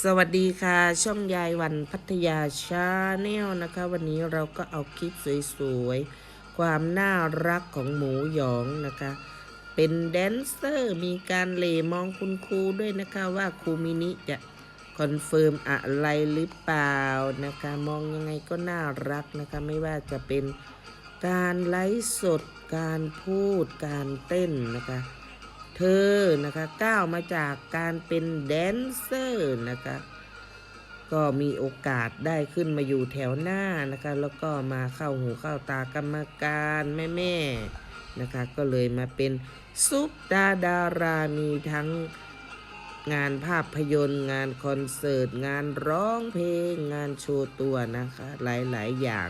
สวัสดีค่ะ ช่องยายวันพัทยาชาแนลนะคะ วันนี้เราก็เอาคลิปสวยๆ ความน่ารักของหมูหยองนะคะ เป็นแดนเซอร์มีการเหลมองคุณครูด้วยนะคะว่าครูมินิจะคอนเฟิร์มอะไรหรือเปล่านะคะ มองยังไงก็น่ารักนะคะ ไม่ว่าจะเป็นการไลฟ์สดการพูดการเต้นนะคะ อนะคะก้าวมาจากการเป็นแดนเซอร์นะคะก็มีโอกาสได้ขึ้นมาอยู่แถวหน้านะคะ แล้วก็มาเข้าหูเข้าตากรรมการแม่ๆนะคะ ก็เลยมาเป็นซุปตาดารามีทั้งงานภาพยนตร์ งานคอนเสิร์ต งานร้องเพลง งานโชว์ตัวนะคะ หลาย ๆ อย่าง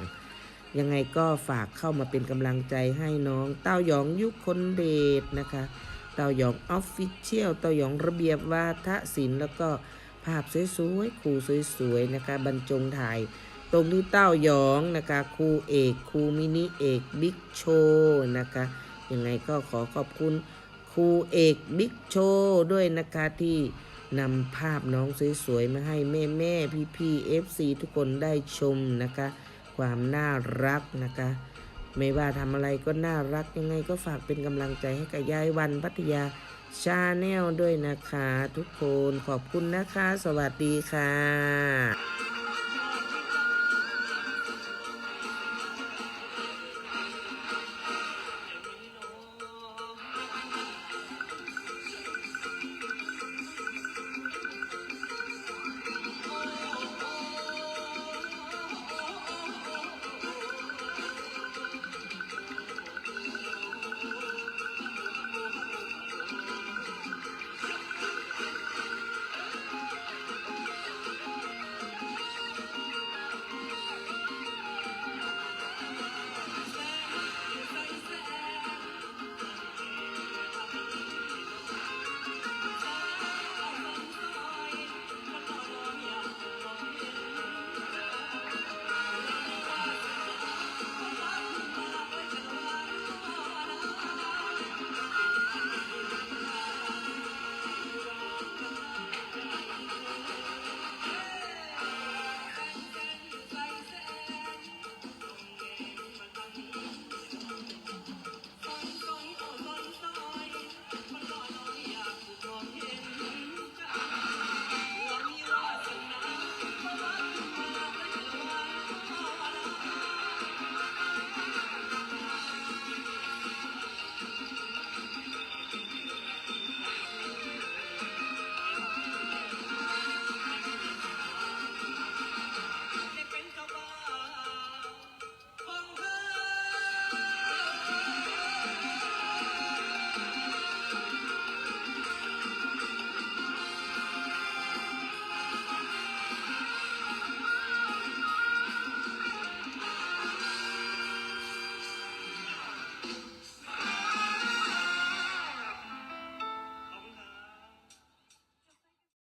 ยังไงก็ฝากเข้ามาเป็นกำลังใจให้น้องเต้าหยองยุคคนเดชนะคะ เต้ายองออฟฟิเชียลเต้ายองระเบียบวาทศิลป์แล้วก็ภาพสวยๆครูสวยๆนะคะบรรจงถ่าย ตรงที่เต้ายองนะคะครูเอกครูมินิเอกบิ๊กโชว์นะคะยังไงก็ขอขอบคุณครูเอกบิ๊กโชว์ด้วยนะคะที่นำภาพน้องสวยๆมาให้แม่แม่พี่พี่ๆ FC ทุกคนได้ชมนะคะ ความน่ารักนะคะ ไม่ว่าทำอะไรก็น่ารักยังไงก็ฝากเป็นกำลังใจให้กับยายวันพัทยาชาแนลด้วยนะคะ ทุกคนขอบคุณนะคะ สวัสดีค่ะ